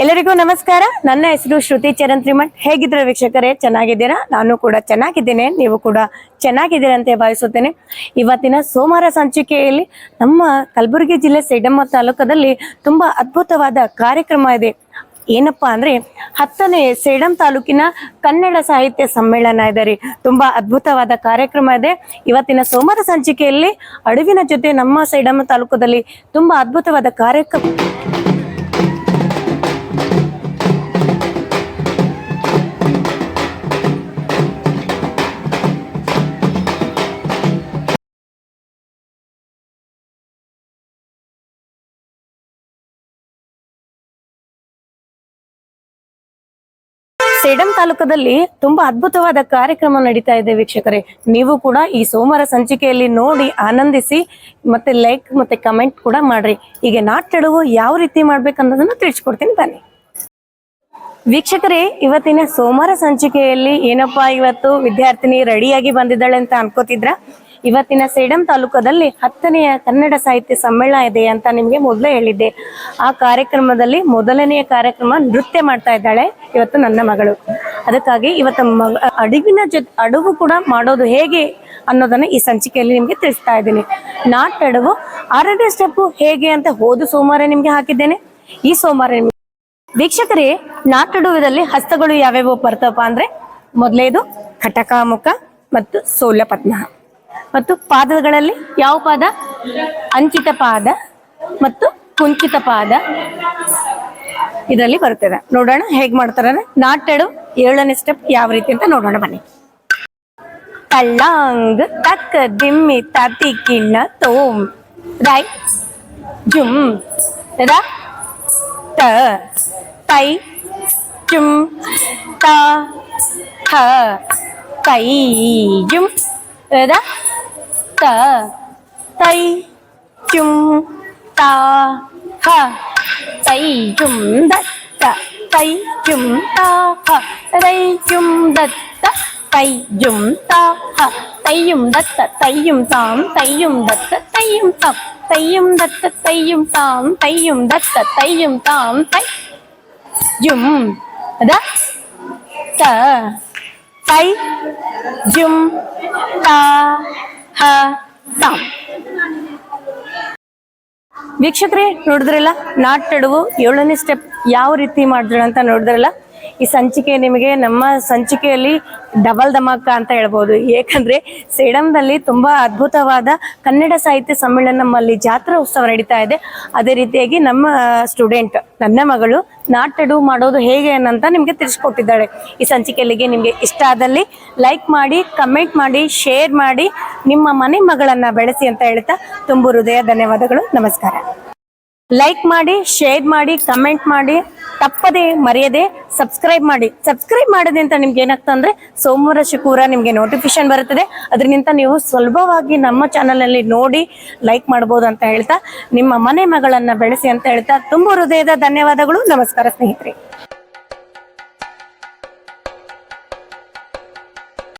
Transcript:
ಎಲ್ಲರಿಗೂ ನಮಸ್ಕಾರ. ನನ್ನ ಹೆಸರು ಶ್ರುತಿ ಚರಣ್ ತ್ರಿಮಠ್ ಹೇಗಿದ್ರೆ ವೀಕ್ಷಕರೇ? ಚೆನ್ನಾಗಿದ್ದೀರಾ? ನಾನು ಕೂಡ ಚೆನ್ನಾಗಿದ್ದೇನೆ. ನೀವು ಕೂಡ ಚೆನ್ನಾಗಿದ್ದೀರಾ ಭಾವಿಸುತ್ತೇನೆ. ಇವತ್ತಿನ ಸೋಮವಾರ ಸಂಚಿಕೆಯಲ್ಲಿ ನಮ್ಮ ಕಲಬುರಗಿ ಜಿಲ್ಲೆ ಸೇಡಮ್ಮ ತಾಲೂಕದಲ್ಲಿ ತುಂಬಾ ಅದ್ಭುತವಾದ ಕಾರ್ಯಕ್ರಮ ಇದೆ. ಏನಪ್ಪಾ ಅಂದ್ರೆ ಹತ್ತನೇ ಸೇಡಂ ತಾಲೂಕಿನ ಕನ್ನಡ ಸಾಹಿತ್ಯ ಸಮ್ಮೇಳನ ಇದೆ ರೀ. ತುಂಬಾ ಅದ್ಭುತವಾದ ಕಾರ್ಯಕ್ರಮ ಇದೆ. ಇವತ್ತಿನ ಸೋಮವಾರ ಸಂಚಿಕೆಯಲ್ಲಿ ಅಡುವಿನ ಜೊತೆ ನಮ್ಮ ಸೈಡಮ್ಮ ತಾಲೂಕದಲ್ಲಿ ತುಂಬಾ ಅದ್ಭುತವಾದ ಕಾರ್ಯಕ್ರಮ ಸೇಡಂ ತಾಲೂಕದಲ್ಲಿ ತುಂಬಾ ಅದ್ಭುತವಾದ ಕಾರ್ಯಕ್ರಮ ನಡೀತಾ ಇದೆ ವೀಕ್ಷಕರೇ. ನೀವು ಕೂಡ ಈ ಸೋಮವಾರ ಸಂಚಿಕೆಯಲ್ಲಿ ನೋಡಿ ಆನಂದಿಸಿ ಮತ್ತೆ ಲೈಕ್ ಮತ್ತೆ ಕಮೆಂಟ್ ಕೂಡ ಮಾಡ್ರಿ. ಈಗ ನಾಟ್ಯಡುವು ಯಾವ ರೀತಿ ಮಾಡ್ಬೇಕನ್ನೋದನ್ನ ತಿಳಿಸ್ಕೊಡ್ತೀನಿ, ಬನ್ನಿ. ವೀಕ್ಷಕರೇ, ಇವತ್ತಿನ ಸೋಮವಾರ ಸಂಚಿಕೆಯಲ್ಲಿ ಏನಪ್ಪಾ ಇವತ್ತು ವಿದ್ಯಾರ್ಥಿನಿ ರೆಡಿಯಾಗಿ ಬಂದಿದ್ದಾಳೆ ಅಂತ ಅನ್ಕೋತಿದ್ರ? ಇವತ್ತಿನ ಸೇಡಂ ತಾಲೂಕದಲ್ಲಿ ಹತ್ತನೆಯ ಕನ್ನಡ ಸಾಹಿತ್ಯ ಸಮ್ಮೇಳನ ಇದೆ ಅಂತ ನಿಮಗೆ ಮೊದಲೇ ಹೇಳಿದ್ದೆ. ಆ ಕಾರ್ಯಕ್ರಮದಲ್ಲಿ ಮೊದಲನೆಯ ಕಾರ್ಯಕ್ರಮ ನೃತ್ಯ ಮಾಡ್ತಾ ಇದ್ದಾಳೆ ಇವತ್ತು ನನ್ನ ಮಗಳು. ಅದಕ್ಕಾಗಿ ಇವತ್ತು ಮಗ ಅಡುಗಿನ ಜೊತೆ, ಅಡುಗು ಕೂಡ ಮಾಡೋದು ಹೇಗೆ ಅನ್ನೋದನ್ನ ಈ ಸಂಚಿಕೆಯಲ್ಲಿ ನಿಮ್ಗೆ ತಿಳಿಸ್ತಾ ಇದ್ದೀನಿ. ನಾಟ್ ಅಡುಗು, ಆರನೇ ಸ್ಟೆಪ್ ಹೇಗೆ ಅಂತ ಹೋದ ಸೋಮವಾರ ನಿಮ್ಗೆ ಹಾಕಿದ್ದೇನೆ. ಈ ಸೋಮವಾರ ನಿಮ್ಗೆ ವೀಕ್ಷಕರೇ ನಾಟಡುವುದಲ್ಲಿ ಹಸ್ತಗಳು ಯಾವ್ಯಾವ ಬರ್ತವಪ್ಪ ಅಂದ್ರೆ ಮೊದಲೇದು ಕಟಕಾಮುಖ ಮತ್ತು ಸೋಲಪದ್ಮ ಮತ್ತು ಪಾದಗಳಲ್ಲಿ ಯಾವ ಪಾದ? ಅಂಚಿತ ಪಾದ ಮತ್ತು ಕುಂಚಿತ ಪಾದ ಇದರಲ್ಲಿ ಬರ್ತದೆ ನೋಡೋಣ ಹೇಗ್ ಮಾಡ್ತಾರೆ ನಾಟೆಡು ಏಳನೇ ಸ್ಟೆಪ್ ಯಾವ ರೀತಿ ಅಂತ ನೋಡೋಣ ಬನ್ನಿ. ತಳ್ಳಾಂಗ್ ತಕ್ಕ ದಿಮ್ಮಿ ತತಿ ಕಿಣ್ಣ ತೋಮ್ ರೈ ಜುಮ್ ರ, ತ ಜುಮ್ ತೈ ಜುಮ್ ರ ತ ತೈ ಜುಮ್ ತ ಹ ತೈ ಜುಮ್ ದತ್ತ ತೈ ಜುಮ್ ತ ಹ ತೈ ಜುಮ್ ದತ್ತ ತೈ ಜುಮ್ ತ ಹ ತೈಯುಂ ದತ್ತ ತೈಯುಂ ತಾಂ ತೈಯುಂ ದತ್ತ ತೈಯುಂ ತಾಂ ತೈಯುಂ ದತ್ತ ತೈಯುಂ ತಾಂ ತೈಯುಂ ದತ್ತ ತೈಯುಂ ತಾಂ ತೈ ಜುಮ್ ದ ತ ತೈ ಜುಮ್ ತ ಹ ತಾಂ ವೀಕ್ಷಕರೇ ನೋಡಿದ್ರಲ್ಲ? ನಾಟಡುವು ಏಳನೇ ಸ್ಟೆಪ್ ಯಾವ ರೀತಿ ಮಾಡಿದ್ರು ಅಂತ ನೋಡಿದ್ರಲ್ಲ? ಈ ಸಂಚಿಕೆ ನಿಮಗೆ ನಮ್ಮ ಸಂಚಿಕೆಯಲ್ಲಿ ಡಬಲ್ ಧಮಾಕ ಅಂತ ಹೇಳ್ಬೋದು. ಏಕೆಂದ್ರೆ ಸೇಡಂನಲ್ಲಿ ತುಂಬಾ ಅದ್ಭುತವಾದ ಕನ್ನಡ ಸಾಹಿತ್ಯ ಸಮ್ಮೇಳನ ನಮ್ಮಲ್ಲಿ ಜಾತ್ರಾ ಉತ್ಸವ ನಡೀತಾ ಇದೆ. ಅದೇ ರೀತಿಯಾಗಿ ನಮ್ಮ ಸ್ಟೂಡೆಂಟ್ ನನ್ನ ಮಗಳು ನಾಟಡು ಮಾಡೋದು ಹೇಗೆ ಅನ್ನಂತ ನಿಮ್ಗೆ ತಿಳಿಸ್ಕೊಟ್ಟಿದ್ದಾಳೆ. ಈ ಸಂಚಿಕೆಯಲ್ಲಿಗೆ ನಿಮ್ಗೆ ಇಷ್ಟ ಆದಲ್ಲಿ ಲೈಕ್ ಮಾಡಿ ಕಮೆಂಟ್ ಮಾಡಿ ಶೇರ್ ಮಾಡಿ, ನಿಮ್ಮ ಮನೆ ಮಗಳನ್ನ ಬೆಳೆಸಿ ಅಂತ ಹೇಳ್ತಾ ತುಂಬು ಹೃದಯ ಧನ್ಯವಾದಗಳು. ನಮಸ್ಕಾರ. ಲೈಕ್ ಮಾಡಿ ಶೇರ್ ಮಾಡಿ ಕಮೆಂಟ್ ಮಾಡಿ. ತಪ್ಪದೆ ಮರೆಯದೆ ಸಬ್ಸ್ಕ್ರೈಬ್ ಮಾಡಿ. ಸಬ್ಸ್ಕ್ರೈಬ್ ಮಾಡೋದ್ರಿಂದ ನಿಮ್ಗೆ ಏನಾಗ್ತಾ ಅಂದ್ರೆ ಸೋಮವಾರ, ಶುಕ್ರವಾರ ನಿಮ್ಗೆ ನೋಟಿಫಿಕೇಶನ್ ಬರುತ್ತದೆ. ಅದರಿಂದ ನೀವು ಸುಲಭವಾಗಿ ನಮ್ಮ ಚಾನಲ್ ಅಲ್ಲಿ ನೋಡಿ ಲೈಕ್ ಮಾಡಬಹುದು ಅಂತ ಹೇಳ್ತಾ, ನಿಮ್ಮ ಮನೆ ಮಗಳನ್ನ ಬೆಳೆಸಿ ಅಂತ ಹೇಳ್ತಾ, ತುಂಬ ಹೃದಯದ ಧನ್ಯವಾದಗಳು. ನಮಸ್ಕಾರ ಸ್ನೇಹಿತರೆ.